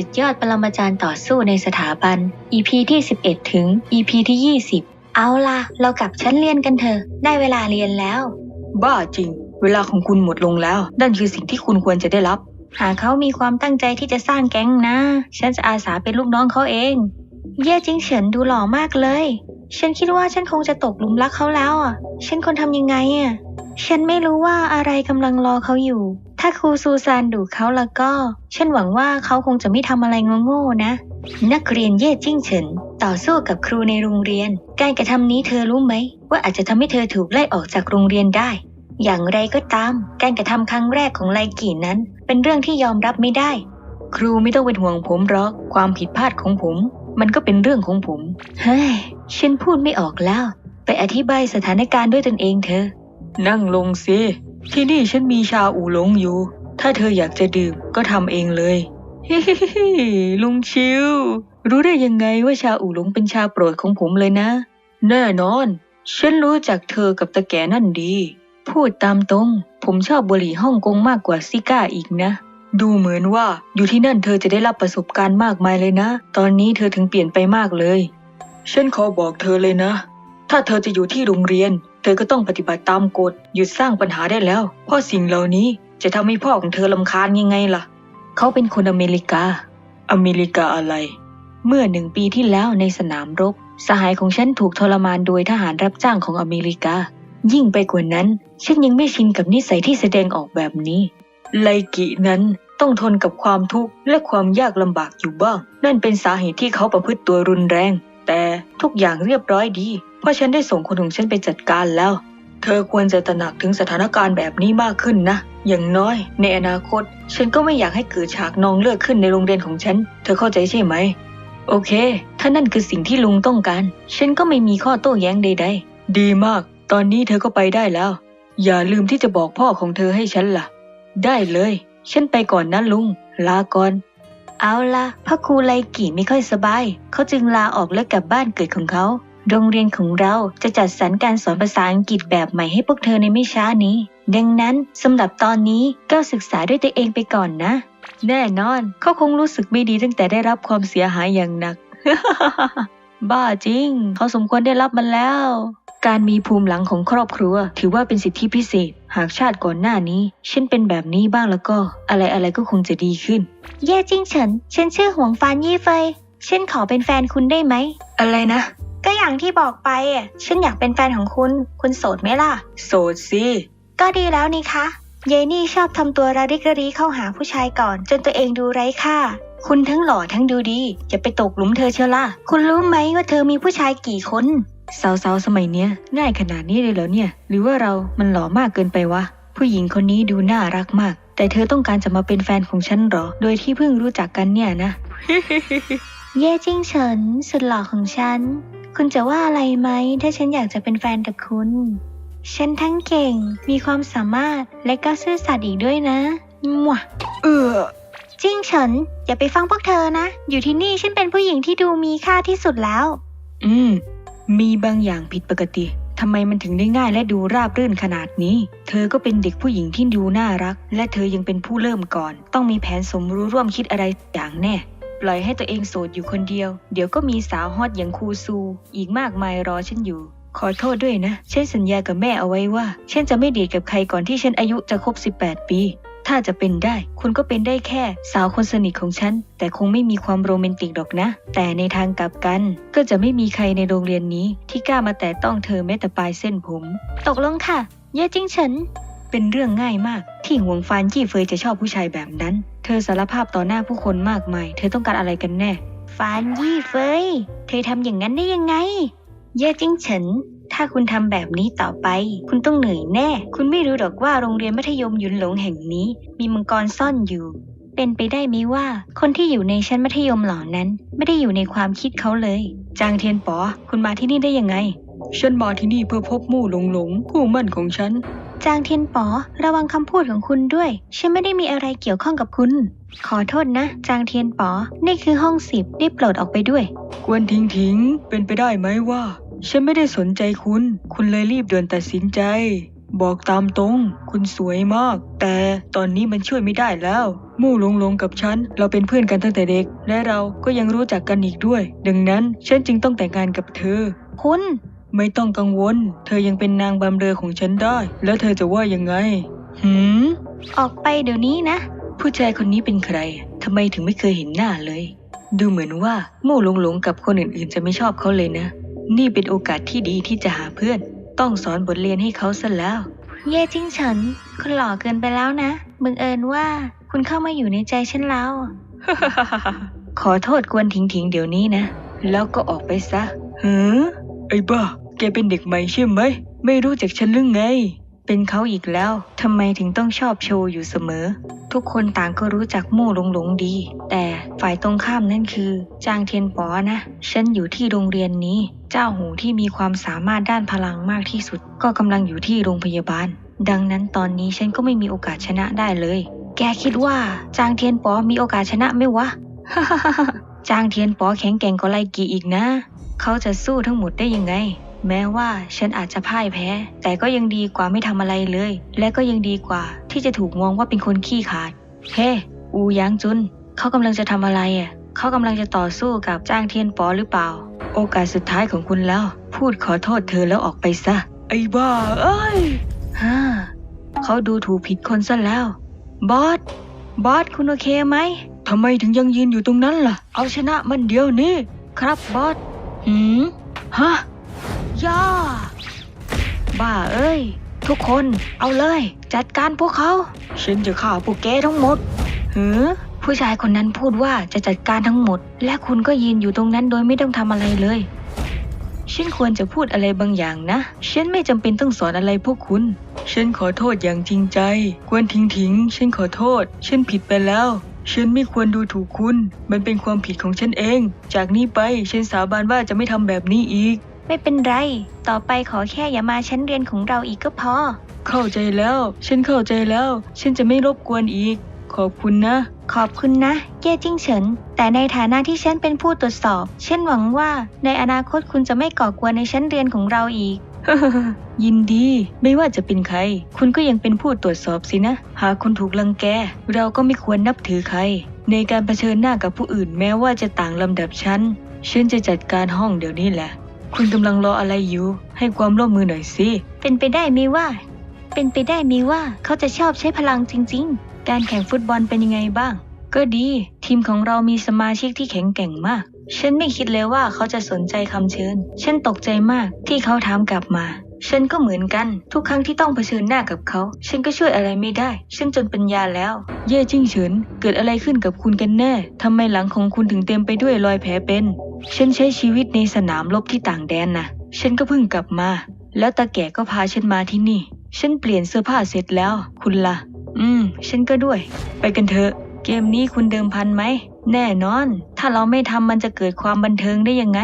สุดยอดปรมาจารย์ต่อสู้ในสถาบัน EP ที่ 11 ถึง EP ที่ 20 เอาล่ะ เรากลับชั้นเรียนกันเถอะ ได้เวลาเรียนแล้ว บ้าจริง เวลาของคุณหมดลงแล้ว นั่นคือสิ่งที่คุณควรจะได้รับ หากเขามีความตั้งใจที่จะสร้างแก๊งนะ ฉันจะอาสาเป็นลูกน้องเขาเอง เย่จิงเฉินดูหล่อมากเลย ฉันคิดว่าฉันคงจะตกหลุมรักเขาแล้วอะ ฉันควรทำยังไงอะ ฉันไม่รู้ว่าอะไรกำลังรอเขาอยู่ ถ้าครูซูซานดุเขาแล้วก็ ฉันหวังว่าเขาคงจะไม่ทำอะไรโง่ๆนะ นักเรียนเย่จิ้งเฉิน ต่อสู้กับครูในโรงเรียน การกระทำนี้เธอรู้ไหม ว่าอาจจะทำให้เธอถูกไล่ออกจากโรงเรียนได้ อย่างไรก็ตาม การกระทำครั้งแรกของไลกี่นั้น เป็นเรื่องที่ยอมรับไม่ได้ ครูไม่ต้องเป็นห่วงผมหรอกความผิดพลาดของผม มันก็เป็นเรื่องของผม เฮ้ย ฉันพูดไม่ออกแล้ว ไปอธิบายสถานการณ์ด้วยตนเองเธอะนั่งลงสิ ที่นี่ฉันมีชาอูหลงอยู่ ถ้าเธออยากจะดื่มก็ทำเองเลยเฮ้ลุงชิว รู้ได้ยังไงว่าชาอูหลงเป็นชาโปรดของผมเลยนะ แน่นอน ฉันรู้จักเธอกับตะแก่นั่นดี พูดตามตรง ผมชอบบุหรี่ฮ่องกงมากกว่าซิก้าอีกนะ ดูเหมือนว่าอยู่ที่นั่นเธอจะได้รับประสบการณ์มากมายเลยนะ ตอนนี้เธอถึงเปลี่ยนไปมากเลย ฉันขอบอกเธอเลยนะ ถ้าเธอจะอยู่ที่โรงเรียน เธอก็ต้องปฏิบัติตามกฎหยุดสร้างปัญหาได้แล้ว เพราะสิ่งเหล่านี้จะทำให้พ่อของเธอลำคาญยังไงล่ะ เขาเป็นคนอเมริกา อเมริกาอะไร เมื่อหนึ่งปีที่แล้วในสนามรบ สหายของฉันถูกทรมานโดยทหารรับจ้างของอเมริกา ยิ่งไปกว่านั้น ฉันยังไม่ชินกับนิสัยที่แสดงออกแบบนี้ ไลกินั้น ต้องทนกับความทุกข์และความยากลำบากอยู่บ้าง นั่นเป็นสาเหตุที่เขาประพฤติตัวรุนแรง แต่ทุกอย่างเรียบร้อยดี เพราะฉันได้ส่งคนของฉันไปจัดการแล้ว เธอควรจะตระหนักถึงสถานการณ์แบบนี้มากขึ้นนะ อย่างน้อย ในอนาคต ฉันก็ไม่อยากให้เกิดฉากนองเลือดขึ้นในโรงเรียนของฉัน เธอเข้าใจใช่ไหม โอเค ถ้านั่นคือสิ่งที่ลุงต้องการ ฉันก็ไม่มีข้อโต้แย้งใด ๆ ดีมาก ตอนนี้เธอก็ไปได้แล้ว อย่าลืมที่จะบอกพ่อของเธอให้ฉันล่ะ ได้เลย ฉันไปก่อนนะลุง ลาก่อน เอาล่ะพระครูไลกี่ไม่ค่อยสบาย เขาจึงลาออกและกลับบ้านเกิดของเขา โรงเรียนของเราจะจัดสรรการสอนภาษาอังกฤษแบบใหม่ให้พวกเธอในไม่ช้านี้ ดังนั้นสำหรับตอนนี้ก็ศึกษาด้วยตัวเองไปก่อนนะ แน่นอน เขาคงรู้สึกไม่ดีตั้งแต่ได้รับความเสียหายอย่างหนัก บ้าจริง เขาสมควรได้รับมันแล้ว การมีภูมิหลังของครอบครัว ถือว่าเป็นสิทธิพิเศษ หากชาติก่อนหน้านี้ฉันเป็นแบบนี้บ้างแล้วก็ อะไรอะไรๆก็คงจะดีขึ้นเย่จิ้งเฉินฉันชื่อหวงฟานยี่เฟยฉันขอเป็นแฟนคุณได้ไหม อะไรนะ ก็อย่างที่บอกไปอะฉันอยากเป็นแฟนของคุณ คุณโสดไหมล่ะ โสดสิก็ดีแล้วนี่คะเยนี่ชอบทำตัวระริกระรีเข้าหาผู้ชายก่อน จนตัวเองดูไร้ค่า คุณทั้งหล่อทั้งดูดีอย่าไปตกหลุมเธอเชียวล่ะ คุณรู้ไหมว่าเธอมีผู้ชายกี่คน สาวๆสมัยเนี้ยง่ายขนาดนี้เลยเหรอเนี่ย หรือว่าเรามันหล่อมากเกินไปวะ ผู้หญิงคนนี้ดูน่ารักมาก แต่เธอต้องการจะมาเป็นแฟนของฉันเหรอ โดยที่เพิ่งรู้จักกันเนี่ยนะ เย่จิ้งเฉินสุดหล่อของฉัน คุณจะว่าอะไรไหมถ้าฉันอยากจะเป็นแฟนกับคุณ ฉันทั้งเก่ง มีความสามารถและก็ซื่อสัตย์อีกด้วยนะมั่วเออจิ้งเฉินอย่าไปฟังพวกเธอนะ อยู่ที่นี่ฉันเป็นผู้หญิงที่ดูมีค่าที่สุดแล้ว อืม มีบางอย่างผิดปกติทำไมมันถึงได้ง่ายและดูราบรื่นขนาดนี้ เธอก็เป็นเด็กผู้หญิงที่ดูน่ารัก และเธอยังเป็นผู้เริ่มก่อน ต้องมีแผนสมรู้ร่วมคิดอะไรอย่างแน่ ปล่อยให้ตัวเองโสดอยู่คนเดียว เดี๋ยวก็มีสาวฮอตอย่างครูซู อีกมากมายรอฉันอยู่ ขอโทษด้วยนะ ฉันสัญญากับแม่เอาไว้ว่า ฉันจะไม่เดทกับใครก่อนที่ฉันอายุจะครบ 18 ปี ถ้าจะเป็นได้ คุณก็เป็นได้แค่สาวคนสนิทของฉัน แต่คงไม่มีความโรแมนติกหรอกนะ แต่ในทางกลับกัน ก็จะไม่มีใครในโรงเรียนนี้ ที่กล้ามาแตะต้องเธอแม้แต่ปลายเส้นผม ตกลงค่ะ เย่จิ้งเฉินเป็นเรื่องง่ายมาก ที่หวงฟานยี่เฟยจะชอบผู้ชายแบบนั้น เธอสารภาพต่อหน้าผู้คนมากมาย เธอต้องการอะไรกันแน่ ฟานยี่เฟย เธอทำอย่างนั้นได้ยังไง เย่จิ้งเฉิน ถ้าคุณทำแบบนี้ต่อไป คุณต้องเหนื่อยแน่ คุณไม่รู้หรอกว่าโรงเรียนมัธยมหยุนหลงแห่งนี้ มีมังกรซ่อนอยู่ เป็นไปได้ไหมว่า คนที่อยู่ในชั้นมัธยมเหล่านั้น ไม่ได้อยู่ในความคิดเขาเลย จางเทียนป๋อ คุณมาที่นี่ได้ยังไง ฉันมาที่นี่เพื่อพบมู่หลงหลงคู่มั่นของฉัน จางเทียนป๋อ ระวังคำพูดของคุณด้วย ฉันไม่ได้มีอะไรเกี่ยวข้องกับคุณ ขอโทษนะ จางเทียนป๋อ นี่คือห้องสิบได้โปรดออกไปด้วย กวนทิ้งทิ้ง เป็นไปได้ไหมว่า ฉันไม่ได้สนใจคุณ คุณเลยรีบด่วนตัดสินใจ บอกตามตรง คุณสวยมาก แต่ตอนนี้มันช่วยไม่ได้แล้ว มู่หลงหลงกับฉัน เราเป็นเพื่อนกันตั้งแต่เด็ก และเราก็ยังรู้จักกันอีกด้วย ดังนั้นฉันจึงต้องแต่งงานกับเธอ คุณ ไม่ต้องกังวล เธอยังเป็นนางบำเรอของฉันได้ แล้วเธอจะว่ายังไง หืม ออกไปเดี๋ยวนี้นะ ผู้ชายคนนี้เป็นใครทำไมถึงไม่เคยเห็นหน้าเลย ดูเหมือนว่าโม่หลงหลงกับคนอื่นๆ จะไม่ชอบเขาเลยนะ นี่เป็นโอกาสที่ดีที่จะหาเพื่อน ต้องสอนบทเรียนให้เขาซะแล้ว เย่จิ้งเฉินคุณหล่อเกินไปแล้วนะ บังเอิญว่าคุณเข้ามาอยู่ในใจฉันแล้ว ขอโทษกวนถิงถิงเดี๋ยวนี้นะ แล้วก็ออกไปซะเฮ้อไอ้บ้า แกเป็นเด็กใหม่ใช่ไหม ไม่รู้จักฉันหรือไง เป็นเขาอีกแล้ว ทำไมถึงต้องชอบโชว์อยู่เสมอ ทุกคนต่างก็รู้จักมู่หลงหลงดี แต่ฝ่ายตรงข้ามนั่นคือ จางเทียนป๋อนะ ฉันอยู่ที่โรงเรียนนี้ เจ้าหูที่มีความสามารถด้านพลังมากที่สุด ก็กำลังอยู่ที่โรงพยาบาล ดังนั้นตอนนี้ฉันก็ไม่มีโอกาสชนะได้เลย แกคิดว่าจางเทียนป๋อมีโอกาสชนะไหมวะ จางเทียนป๋อแข็งแกร่งกว่าไลกีอีกนะ เขาจะสู้ทั้งหมดได้ยังไง แม้ว่าฉันอาจจะพ่ายแพ้ แต่ก็ยังดีกว่าไม่ทำอะไรเลย และก็ยังดีกว่า ที่จะถูกมองว่าเป็นคนขี้ขลาด เฮ้ อูหยางจุน เขากำลังจะทำอะไรอะ เขากำลังจะต่อสู้กับจ้างเทียนป๋อหรือเปล่า โอกาสสุดท้ายของคุณแล้ว พูดขอโทษเธอแล้วออกไปซะ ไอ้บ้า เอ้ยฮ่าเขาดูถูกผิดคนซะแล้ว บอส บอสคุณโอเคไหมทำไมถึงยังยืนอยู่ตรงนั้นล่ะ เอาชนะมันเดี๋ยวนี้ครับบอส หืมฮะ ย่าบ้าเอ้ย ทุกคนเอาเลย จัดการพวกเขา ฉันจะฆ่าพวกแกทั้งหมดหือผู้ชายคนนั้นพูดว่าจะจัดการทั้งหมด และคุณก็ยืนอยู่ตรงนั้นโดยไม่ต้องทำอะไรเลย ฉันควรจะพูดอะไรบางอย่างนะ ฉันไม่จำเป็นต้องสอนอะไรพวกคุณ ฉันขอโทษอย่างจริงใจ กวนทิ้งทิ้ง ฉันขอโทษ ฉันผิดไปแล้วฉันไม่ควรดูถูกคุณ มันเป็นความผิดของฉันเอง จากนี้ไป ฉันสาบานว่าจะไม่ทำแบบนี้อีก ไม่เป็นไร ต่อไปขอแค่อย่ามาชั้นเรียนของเราอีกก็พอ เข้าใจแล้ว ฉันเข้าใจแล้ว ฉันจะไม่รบกวนอีก ขอบคุณนะ ขอบคุณนะ เย่จิ้งเฉิน แต่ในฐานะที่ฉันเป็นผู้ตรวจสอบ ฉันหวังว่าในอนาคตคุณจะไม่ก่อกวนในชั้นเรียนของเราอีก ยินดีไม่ว่าจะเป็นใคร คุณก็ยังเป็นผู้ตรวจสอบสินะ หากคุณถูกลังแก เราก็ไม่ควรนับถือใคร ในการเผชิญหน้ากับผู้อื่นแม้ว่าจะต่างลำดับชั้น ฉันจะจัดการห้องเดี๋ยวนี้แหละ คุณกำลังรออะไรอยู่ ให้ความร่วมมือหน่อยสิ เป็นไปได้ไหมว่า เป็นไปได้ไหมว่าเขาจะชอบใช้พลังจริง ๆ การแข่งฟุตบอลเป็นยังไงบ้าง ก็ดี ทีมของเรามีสมาชิกที่แข็งแกร่งมาก ฉันไม่คิดเลยว่าเขาจะสนใจคำเชิญ ฉันตกใจมากที่เขาถามกลับมา ฉันก็เหมือนกัน ทุกครั้งที่ต้องเผชิญหน้ากับเขา ฉันก็ช่วยอะไรไม่ได้ ฉันจนปัญญาแล้ว เย่จิ้งเฉิน เกิดอะไรขึ้นกับคุณกันแน่ทำไมหลังของคุณถึงเต็มไปด้วยรอยแผลเป็น ฉันใช้ชีวิตในสนามรบที่ต่างแดนนะฉันก็เพิ่งกลับมา แล้วตาแก่ก็พาฉันมาที่นี่ ฉันเปลี่ยนเสื้อผ้าเสร็จแล้ว คุณละ่ะ อืม ฉันก็ด้วย ไปกันเถอะ เกมนี้คุณเดิมพันไหม แน่นอน ถ้าเราไม่ทำมันจะเกิดความบันเทิงได้ยังไง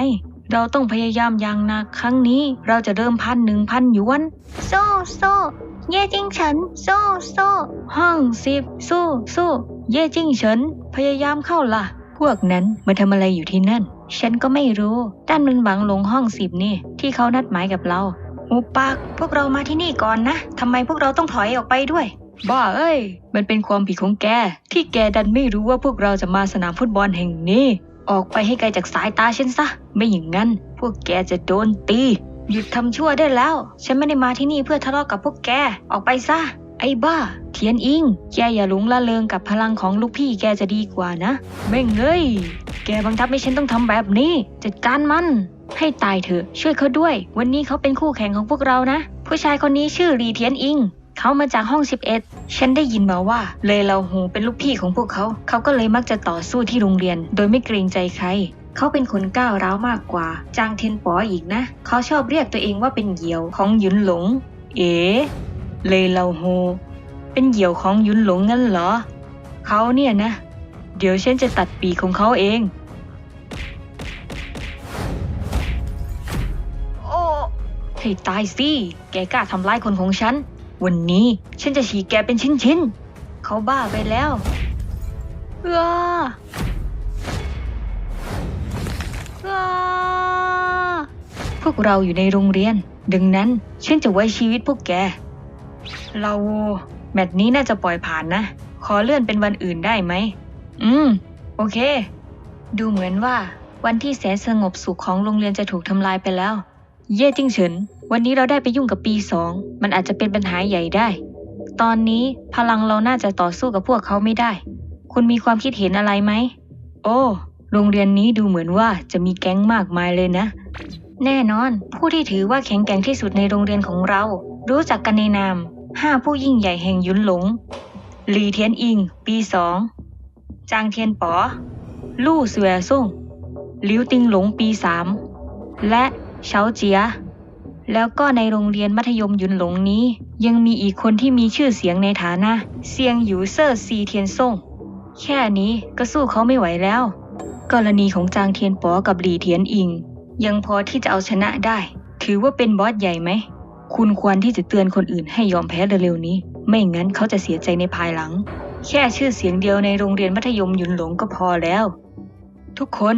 เราต้องพยายามอย่างหนักครั้งนี้ เราจะเริ่มพันหนึ่งพันหยวน โซ่โซ่เย่จิ้งเฉินโซ่โซ่ห้องสิบสู้สู้เย่จิ้งเฉินพยายามเข้าล่ะ พวกนั้นมาทำอะไรอยู่ที่นั่น ฉันก็ไม่รู้ด้านมันหวังหลงห้องสิบนี่ ที่เขานัดหมายกับเราหูปากพวกเรามาที่นี่ก่อนนะทำไมพวกเราต้องถอยออกไปด้วย บ้าเอ้ย มันเป็นความผิดของแก ที่แกดันไม่รู้ว่าพวกเราจะมาสนามฟุตบอลแห่งนี้ ออกไปให้ไกลจากสายตาฉันซะ ไม่อย่างนั้น พวกแกจะโดนตี หยุดทำชั่วได้แล้ว ฉันไม่ได้มาที่นี่เพื่อทะเลาะกับพวกแก ออกไปซะ ไอ้บ้า เทียนอิง แกอย่าหลงละเลงกับพลังของลูกพี่แกจะดีกว่านะ แม่งเอ้ย แกบังคับให้ฉันต้องทำแบบนี้ จัดการมัน ให้ตายเถอะ ช่วยเขาด้วย วันนี้เขาเป็นคู่แข่งของพวกเรานะ ผู้ชายคนนี้ชื่อรีเทียนอิง เขามาจากห้อง 11 ฉันได้ยินมาว่า เลยเราหูเป็นลูกพี่ของพวกเขา เขาก็เลยมักจะต่อสู้ที่โรงเรียน โดยไม่เกรงใจใครเขาเป็นคนก้าวร้าวมากกว่า จางเทียนป๋ออีกนะ เขาชอบเรียกตัวเองว่าเป็นเหยี่ยวของหยุนหลง เอ๋ เลยเราโฮเป็นเหยี่ยวของยุนหลงงั้นเหรอ เขาเนี่ยนะ เดี๋ยวฉันจะตัดปีกของเขาเอง โอ้ให้ตายสิ แกกล้าทำร้ายคนของฉัน วันนี้ฉันจะฉีกแกเป็นชิ้นๆ เขาบ้าไปแล้วว้าว้าพวกเราอยู่ในโรงเรียน ดังนั้นฉันจะไว้ชีวิตพวกแก เราแมตช์นี้น่าจะปล่อยผ่านนะ ขอเลื่อนเป็นวันอื่นได้ไหม อืม โอเค ดูเหมือนว่า วันที่แสนสงบสุขของโรงเรียนจะถูกทำลายไปแล้ว เย่จิ้งเฉิน วันนี้เราได้ไปยุ่งกับปีสอง มันอาจจะเป็นปัญหาใหญ่ได้ ตอนนี้พลังเราน่าจะต่อสู้กับพวกเขาไม่ได้ คุณมีความคิดเห็นอะไรไหม โอ้ โรงเรียนนี้ดูเหมือนว่าจะมีแก๊งมากมายเลยนะ แน่นอน ผู้ที่ถือว่าแข็งแกร่งที่สุดในโรงเรียนของเรา รู้จักกันในนามห้าผู้ยิ่งใหญ่แห่งยุนหลงหลีเทียนอิง ปีสองจางเทียนป๋อ ลู่เสวยซ่งหลิวติงหลงปีสามและเฉาเจีย แล้วก็ในโรงเรียนมัธยมยุนหลงนี้ ยังมีอีกคนที่มีชื่อเสียงในฐานะเซียงหยูเซอร์ซีเทียนซ่งแค่นี้ก็สู้เขาไม่ไหวแล้ว กรณีของจางเทียนป๋อกับหลีเทียนอิง ยังพอที่จะเอาชนะได้ ถือว่าเป็นบอสใหญ่ไหม คุณควรที่จะเตือนคนอื่นให้ยอมแพ้เร็วๆนี้ ไม่งั้นเขาจะเสียใจในภายหลัง แค่ชื่อเสียงเดียวในโรงเรียนมัธยมยุนหลงก็พอแล้ว ทุกคน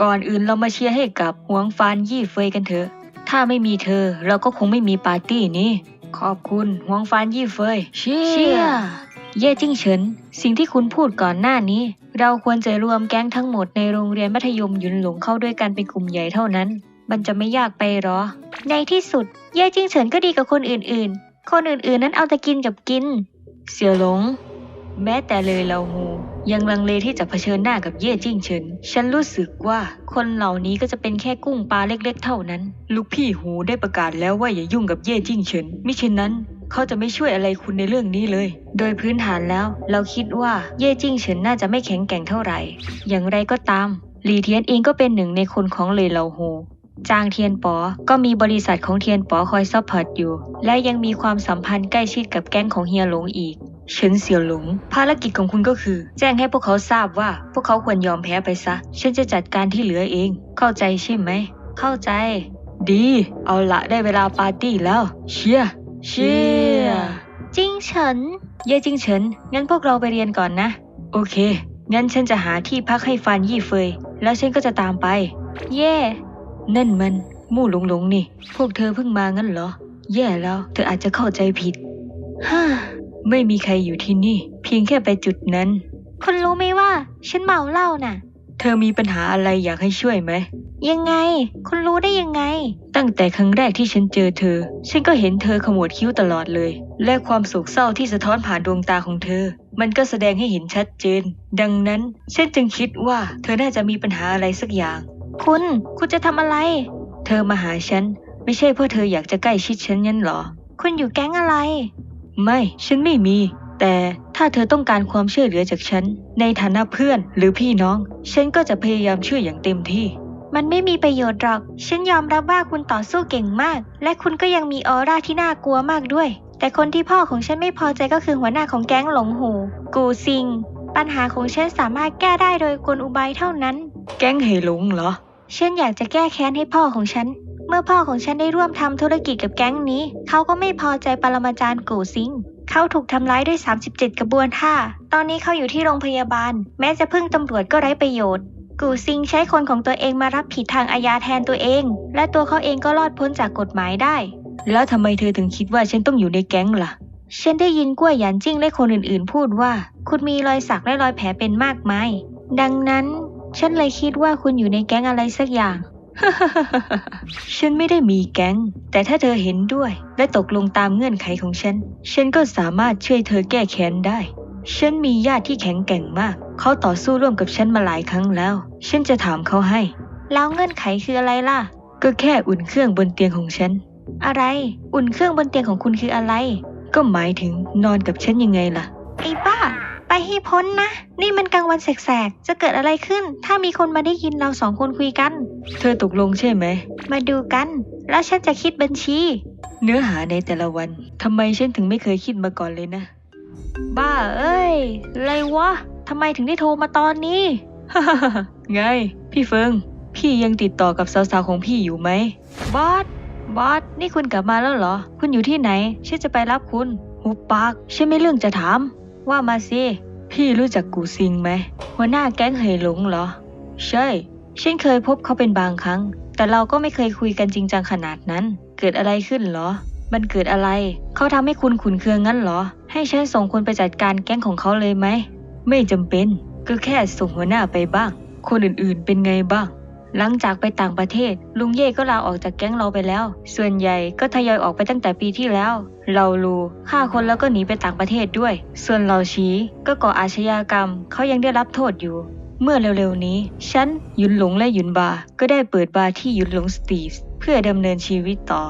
ก่อนอื่นเรามาเชียร์ให้กับหวงฟานยี่เฟยกันเถอะ ถ้าไม่มีเธอเราก็คงไม่มีปาร์ตี้นี้ ขอบคุณหวงฟานยี่เฟยเชียร์ เย่จิ้งเฉิน สิ่งที่คุณพูดก่อนหน้านี้ เราควรจะรวมแก๊งทั้งหมดในโรงเรียนมัธยมยุนหลงเข้าด้วยกันเป็นกลุ่มใหญ่เท่านั้น มันจะไม่ยากไปหรอ ในที่สุด เย่จิ้งเฉินก็ดีกับคนอื่นๆ คนอื่นๆนั้นเอาแต่กินกับกิน เสี่ยวหลง แม้แต่เลยเราฮูยังลังเลที่จะเผชิญหน้ากับเย่จิ้งเฉิน ฉันรู้สึกว่าคนเหล่านี้ก็จะเป็นแค่กุ้งปลาเล็กๆ เท่านั้น ลูกพี่หูได้ประกาศแล้วว่าอย่ายุ่งกับเย่จิ้งเฉิน มิเช่นนั้น เขาจะไม่ช่วยอะไรคุณในเรื่องนี้เลย โดยพื้นฐานแล้ว เราคิดว่าเย่จิ้งเฉินน่าจะไม่แข็งแกร่งเท่าไหร่ อย่างไรก็ตามหลีเทียนเองก็เป็นหนึ่งในคนของเลยเหลาโฮจางเทียนป๋อ ก็มีบริษัทของเทียนป๋อคอยซัพพอร์ตอยู่ และยังมีความสัมพันธ์ใกล้ชิดกับแก๊งของเฮียหลงอีก เฉินเสี่ยวหลง ภารกิจของคุณก็คือ แจ้งให้พวกเขาทราบว่า พวกเขาควรยอมแพ้ไปซะ ฉันจะจัดการที่เหลือเอง เข้าใจใช่ไหม เข้าใจ ดี เอาละได้เวลาปาร์ตี้แล้ว เชียเชีย ร์จิ้งเฉินเย่จิงเฉินงั้นพวกเราไปเรียนก่อนนะ โอเค งั้นฉันจะหาที่พักให้ฟานยี่เฟย แล้วฉันก็จะตามไป เย่ นั่นมัน มู่หลงหลงนี่ พวกเธอเพิ่งมางั้นเหรอ แย่แล้ว เธออาจจะเข้าใจผิด ฮ่า ไม่มีใครอยู่ที่นี่ เพียงแค่ไปจุดนั้น คุณรู้ไหมว่า ฉันเมาเหล้าน่ะ เธอมีปัญหาอะไรอยากให้ช่วยไหม ยังไง คุณรู้ได้ยังไง ตั้งแต่ครั้งแรกที่ฉันเจอเธอ ฉันก็เห็นเธอขมวดคิ้วตลอดเลย และความโศกเศร้าที่สะท้อนผ่านดวงตาของเธอ มันก็แสดงให้เห็นชัดเจน ดังนั้นฉันจึงคิดว่าเธอน่าจะมีปัญหาอะไรสักอย่าง คุณ คุณจะทำอะไร เธอมาหาฉัน ไม่ใช่เพราะเธออยากจะใกล้ชิดฉันงั้นเหรอ คุณอยู่แก๊งอะไร ไม่ ฉันไม่มี แต่ถ้าเธอต้องการความช่วยเหลือจากฉัน ในฐานะเพื่อนหรือพี่น้อง ฉันก็จะพยายามช่วยอย่างเต็มที่ มันไม่มีประโยชน์หรอก ฉันยอมรับว่าคุณต่อสู้เก่งมาก และคุณก็ยังมีออร่าที่น่ากลัวมากด้วย แต่คนที่พ่อของฉันไม่พอใจก็คือหัวหน้าของแก๊งหลงหู กูซิง ปัญหาของฉันสามารถแก้ได้โดยกลอุบายเท่านั้น แก๊งเหหลงเหรอ ฉันอยากจะแก้แค้นให้พ่อของฉัน เมื่อพ่อของฉันได้ร่วมทำธุรกิจกับแก๊งนี้ เขาก็ไม่พอใจปรมาจารย์กูซิงเขาถูกทำร้ายด้วย 37 กระบวนท่า ตอนนี้เขาอยู่ที่โรงพยาบาล แม้จะพึ่งตำรวจก็ไร้ประโยชน์ กูซิงใช้คนของตัวเองมารับผิดทางอาญาแทนตัวเอง และตัวเขาเองก็รอดพ้นจากกฎหมายได้ แล้วทำไมเธอถึงคิดว่าฉันต้องอยู่ในแก๊งล่ะ ฉันได้ยินกล้วยหยันจิ้งและคนอื่นๆ พูดว่า คุณมีรอยสักและรอยแผลเป็นมากมาย ดังนั้น ฉันเลยคิดว่าคุณอยู่ในแก๊งอะไรสักอย่าง ฉันไม่ได้มีแก๊ง แต่ถ้าเธอเห็นด้วย และตกลงตามเงื่อนไขของฉัน ฉันก็สามารถช่วยเธอแก้แค้นได้ ฉันมีญาติที่แข็งแกร่งมาก เขาต่อสู้ร่วมกับฉันมาหลายครั้งแล้ว ฉันจะถามเขาให้ แล้วเงื่อนไขคืออะไรล่ะ ก็แค่อุ่นเครื่องบนเตียงของฉัน อะไร อุ่นเครื่องบนเตียงของคุณคืออะไร ก็หมายถึงนอนกับฉันยังไงล่ะ ไอ้บ้า ไปให้พ้นนะ นี่มันกลางวันแสกๆ จะเกิดอะไรขึ้น ถ้ามีคนมาได้ยินเราสองคนคุยกัน เธอตกลงใช่ไหม มาดูกัน แล้วฉันจะคิดบัญชี เนื้อหาในแต่ละวันทำไมฉันถึงไม่เคยคิดมาก่อนเลยนะ บ้าเอ้ยอะไรวะทำไมถึงได้โทรมาตอนนี้ไง พี่เฟิง พี่ยังติดต่อกับสาวๆของพี่อยู่ไหมบอสบอสนี่คุณกลับมาแล้วเหรอ คุณอยู่ที่ไหนฉันจะไปรับคุณหุบปากฉันไม่เรื่องจะถาม ว่ามาสิพี่รู้จักกูซิงไหมหัวหน้าแก๊งเหยหลงเหรอ ใช่ฉันเคยพบเขาเป็นบางครั้ง แต่เราก็ไม่เคยคุยกันจริงจังขนาดนั้น เกิดอะไรขึ้นเหรอ มันเกิดอะไร เขาทำให้คุณขุนเคืองงั้นเหรอ ให้ฉันส่งคนไปจัดการแก๊งของเขาเลยไหม ไม่จำเป็น ก็แค่ส่งหัวหน้าไปบ้าง คนอื่นๆเป็นไงบ้าง หลังจากไปต่างประเทศ ลุงเย่ก็ลาออกจากแก๊งเราไปแล้ว ส่วนใหญ่ก็ทยอยออกไปตั้งแต่ปีที่แล้ว เราลูฆ่าคนแล้วก็หนีไปต่างประเทศด้วย ส่วนเราชีก็ก่ออาชญากรรม เขายังได้รับโทษอยู่เมื่อเร็วๆนี้ ฉันหยุนหลงและหยุนบา ก็ได้เปิดบาร์ที่หยุนหลงสตีฟส์เพื่อดำเนินชีวิตต่อ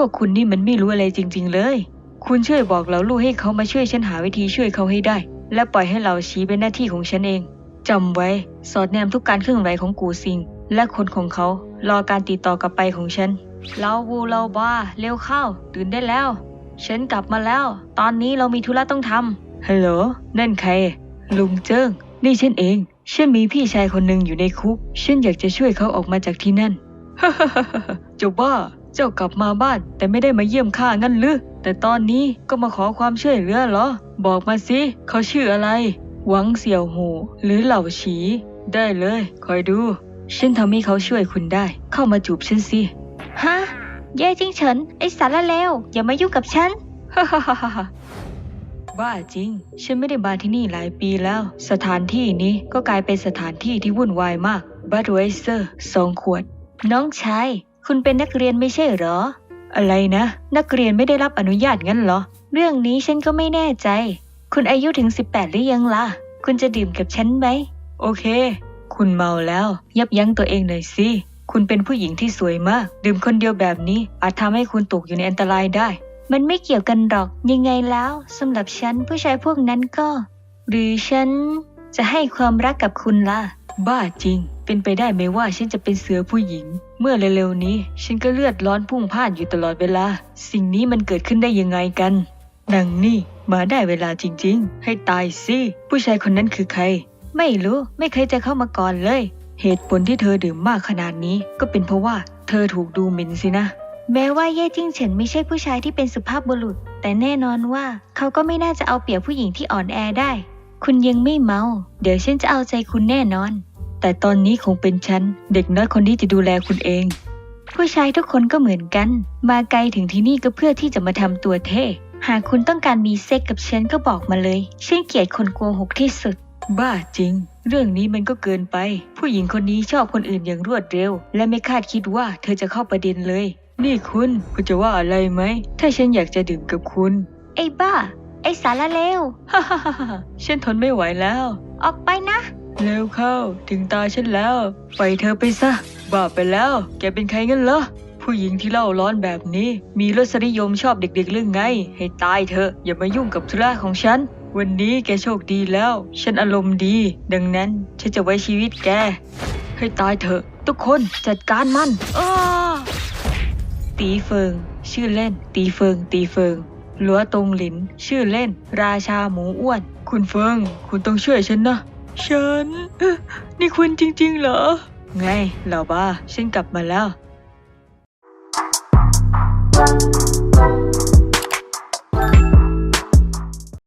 วกคุณนี่มันไม่รู้อะไรจริง ๆ เลย คุณช่วยบอกเราลูกให้เขามาช่วยฉันหาวิธีช่วยเขาให้ได้ และปล่อยให้เราชี้เป็นหน้าที่ของฉันเองจำไว้ สอดแนมทุกการเคลื่อนไหวของกูซิง และคนของเขา รอการติดต่อกลับไปของฉันเราบูเราบ้าเร็วเข้า ตื่นได้แล้ว ฉันกลับมาแล้ว ตอนนี้เรามีธุระต้องทำฮัลโหลนั่นใคร ลุงเจิ้ง นี่ฉันเอง ฉันมีพี่ชายคนหนึ่งอยู่ในคุก ฉันอยากจะช่วยเขาออกมาจากที่นั่นเจ้าฮ่าจะบ้า เจ้ากลับมาบ้านแต่ไม่ได้มาเยี่ยมข้างั้นหรือ แต่ตอนนี้ก็มาขอความช่วยเหลือเหรอ บอกมาสิ เขาชื่ออะไร หวังเสี่ยวหูหรือเหล่าฉี ได้เลย คอยดู ฉันทำให้เขาช่วยคุณได้ เข้ามาจูบฉันสิ ฮะเย่จิงเฉินไอสารเลวอย่ามายุ่งกับฉัน ฮ่าฮ่าฮ่าฮ่าบ้าจริง ฉันไม่ได้มาที่นี่หลายปีแล้ว สถานที่นี้ก็กลายเป็นสถานที่ที่วุ่นวายมากบัตไวเซอร์สองขวด น้องชาย คุณเป็นนักเรียนไม่ใช่เหรอ อะไรนะ นักเรียนไม่ได้รับอนุญาตงั้นเหรอ เรื่องนี้ฉันก็ไม่แน่ใจ คุณอายุถึง 18 หรือยังล่ะ คุณจะดื่มกับฉันไหม โอเค คุณเมาแล้ว ยับยั้งตัวเองหน่อยสิ คุณเป็นผู้หญิงที่สวยมาก ดื่มคนเดียวแบบนี้ อาจทำให้คุณตกอยู่ในอันตรายได้ มันไม่เกี่ยวกันหรอก ยังไงแล้วสำหรับฉันผู้ชายพวกนั้นก็ หรือฉันจะให้ความรักกับคุณล่ะ บ้าจริง เป็นไปได้ไหมว่าฉันจะเป็นเสือผู้หญิง เมื่อเร็วๆนี้ ฉันก็เลือดร้อนพุ่งพ่านอยู่ตลอดเวลา สิ่งนี้มันเกิดขึ้นได้ยังไงกัน ดังนี่มาได้เวลาจริงๆ ให้ตายสิผู้ชายคนนั้นคือใคร ไม่รู้ไม่เคยจะเข้ามาก่อนเลย เหตุผลที่เธอดื่มมากขนาดนี้ ก็เป็นเพราะว่า เธอถูกดูหมิ่นสินะ แม้ว่าเย่จิ้งเฉินไม่ใช่ผู้ชายที่เป็นสุภาพบุรุษ แต่แน่นอนว่า เขาก็ไม่น่าจะเอาเปรียบผู้หญิงที่อ่อนแอได้ คุณยังไม่เมา เดี๋ยวฉันจะเอาใจคุณแน่นอน แต่ตอนนี้คงเป็นฉัน เด็กน้อยคนที่จะดูแลคุณเอง ผู้ชายทุกคนก็เหมือนกัน มาไกลถึงที่นี่ก็เพื่อที่จะมาทำตัวเท่ หากคุณต้องการมีเซ็กกับฉันก็บอกมาเลยฉันเกลียดคนโกหกที่สุด บ้าจริง เรื่องนี้มันก็เกินไป ผู้หญิงคนนี้ชอบคนอื่นอย่างรวดเร็ว และไม่คาดคิดว่าเธอจะเข้าประเด็นเลย นี่คุณคุณจะว่าอะไรไหม ถ้าฉันอยากจะดื่มกับคุณ ไอ้บ้า ไอ้สารเลว ฮ่าฮ่าฮ่าฮ่าฉันทนไม่ไหวแล้ว ออกไปนะ เร็วเข้าถึงตาฉันแล้ว ไปเธอไปซะบ้าไปแล้ว แกเป็นใครงั้นเหรอ ผู้หญิงที่เล่าร้อนแบบนี้ มีรสนิยมชอบเด็กๆเรื่องไง ให้ตายเถอะอย่ามายุ่งกับธุระของฉัน วันนี้แกโชคดีแล้ว ฉันอารมณ์ดี ดังนั้นฉันจะไว้ชีวิตแก ให้ตายเถอะ ทุกคนจัดการมันอ้อตีเฟิง ชื่อเล่น ตีเฟิง ตีเฟิงหลัวตงหลิน ชื่อเล่น ราชาหมูอ้วน คุณเฟิง คุณต้องช่วยฉันนะ ฉัน นี่คุณจริง ๆ เหรอ ไงเหล่าบ้าฉันกลับมาแล้ว Thank